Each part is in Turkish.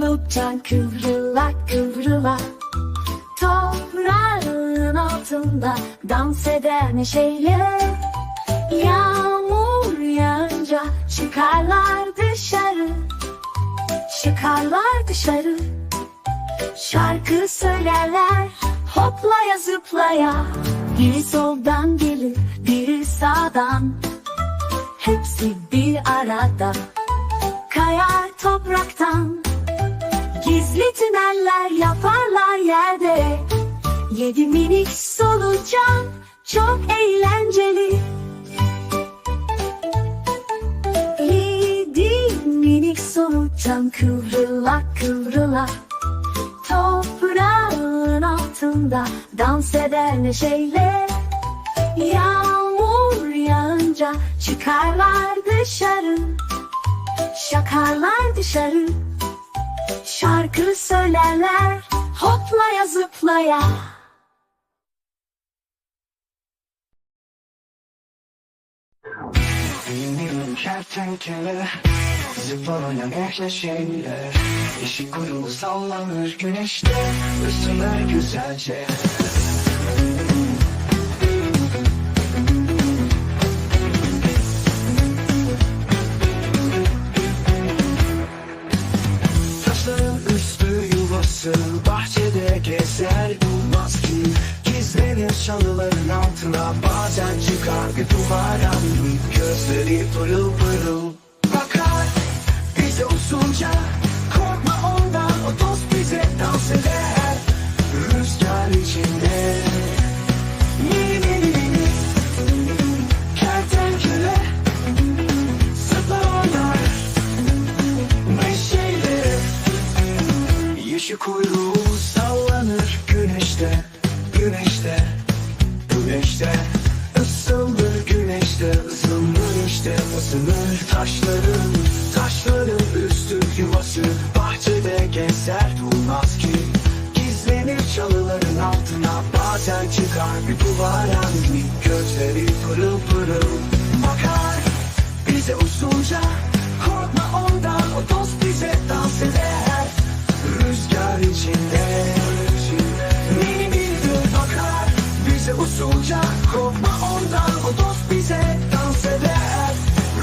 solukça kıvrıla kıvrıla. Toprağın altında dans eder neşeyle Yağmur yağınca çıkarlar dışarı. Çıkarlar dışarı. Şarkı söylerler hoplaya zıplaya. Biri soldan gelir biri sağdan. Hepsi bir arada. Kayar topraktan tüneller yaparlar yerde. Yedi minik solucan Çok eğlenceli. Yedi minik solucan Kıvrıla kıvrıla. Toprağın altında Dans eder neşeyle. Yağmur yağınca Çıkarlar dışarı. Şakarlar dışarı Şarkı söylerler Hoplaya zıplaya. Kertenkele Zıplamayan eşleşenler Yeşil kuyruğu sallanır güneşte Isınır güzelce duvara Gözleri pırıl pırıl. Bakar bize usulca Korkma ondan o dost bize dans eder. Rüzgar içinde. Mini mini mini Kertenkele Zıplar oynar. Neşeyle Yeşil kuyruğu Bazen çıkar. Bir duvara minik Gözleri pırıl pırıl. Bakar bize usulca. Korkma ondan o dost bize dans eder. Rüzgar içinde Mini bir gül bakar. Bize usulca. Korkma ondan o dost bize dans eder.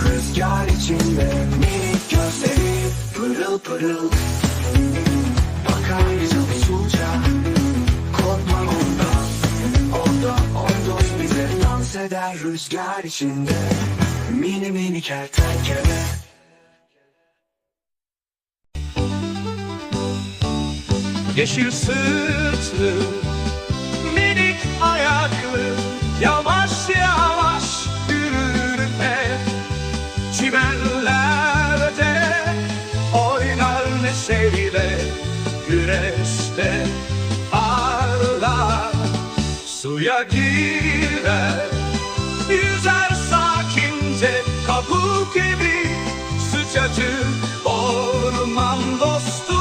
Rüzgar içinde Minik gözleri pırıl pırıl eder Rüzgar içinde Mini mini kertenkele. Yeşil sırtlı minik ayaklı Yavaş yavaş yürür Çimenlerde oynar neşeyle Güneşte parlar. Suya girer gibi Sıcacık orman dostu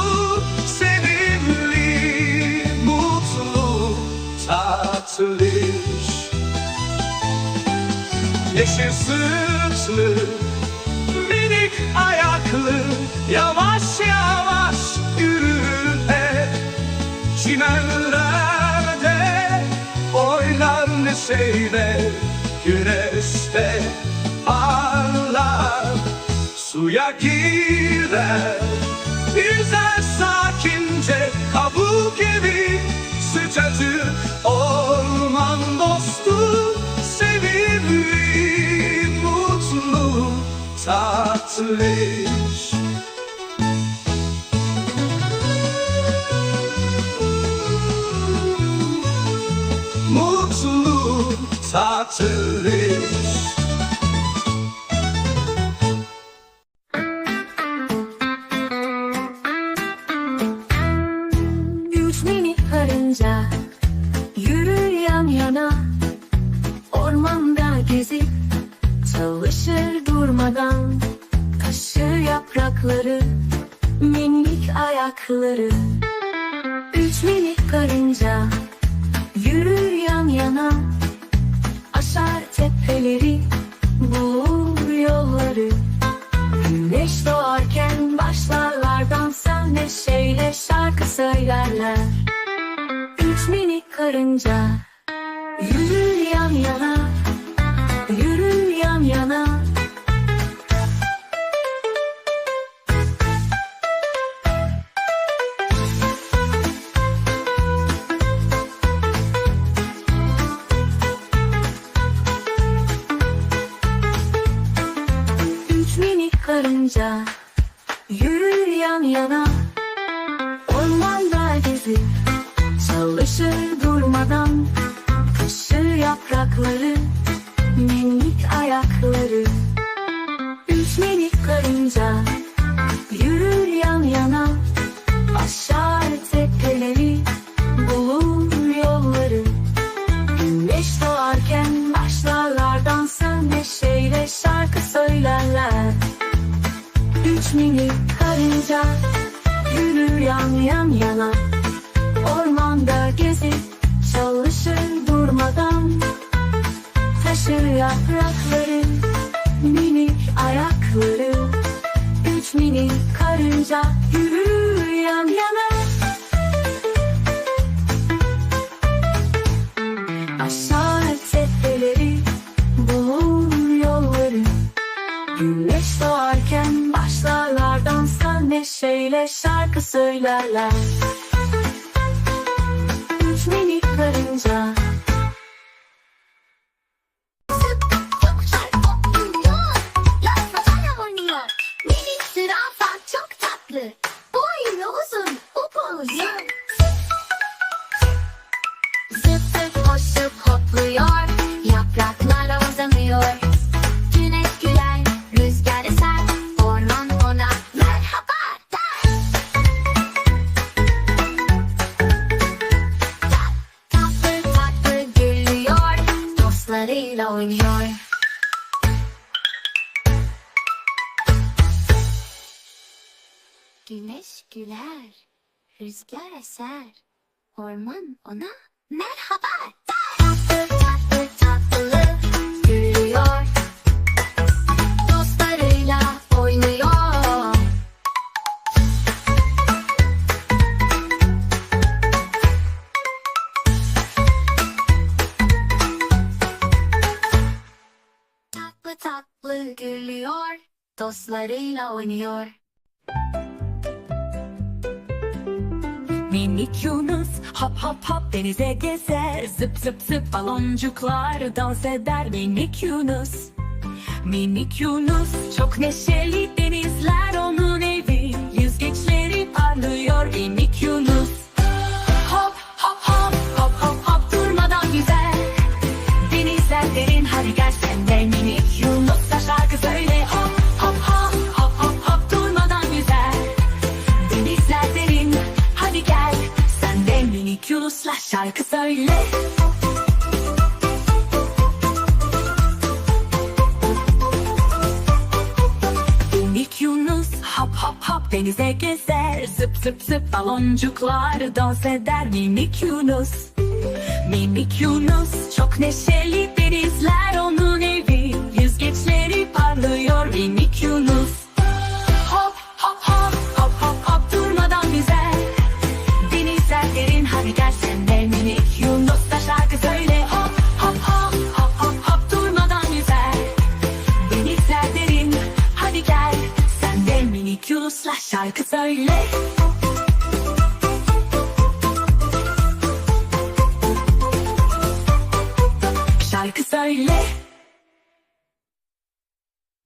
Sevimli, mutlu, tatlış. Yeşil sırtlı, minik ayaklı Yavaş yavaş yürür hep Çimenlerde oynar neşeyle Güneşte parlar Suya girer Yüzer sakince kabuk gibi Sıcacık orman dostu Sevimli, mutlu, tatlış. Mutlu, tatlış durmadan Taşır yaprakları Minik ayakları. Üç minik karınca Yürür yan yana. Aşar tepeleri Bulur yolları. Güneş doğarken başlarlar dansa neşe söylerler. Üç minik karınca minik karınca Yürür yan yana. Ormanda gezip Çalışır durmadan. Taşır yaprakları Minik ayakları. Üç minik karınca Yürür yan yan yana Ormanda gezip Çalışır durmadan. Taşır yaprakları Minik ayakları Üç minik karınca Yürür yan yana söylerler Üç minik karınca. Zıp zıp koşup hopluyor, yapraklara uzanıyor. Güneş güler, rüzgar eser, orman ona merhaba der. Tatlı tatlı tatlı gülüyor, dostlarıyla oynuyor. Tatlı tatlı gülüyor, dostlarıyla oynuyor. Minik Yunus hop hop hop denize gezer. Zıp zıp zıp baloncuklar dans eder Minik Yunus. Minik Yunus çok neşeli denizler Yunus'la şarkı söyle. Minik Yunus hop hop hop denize gezer. Zıp zıp zıp baloncuklar dans eder. Minik Yunus Minik Yunus. Çok neşeli denizler minik Yunus'la şarkı söyle Şarkı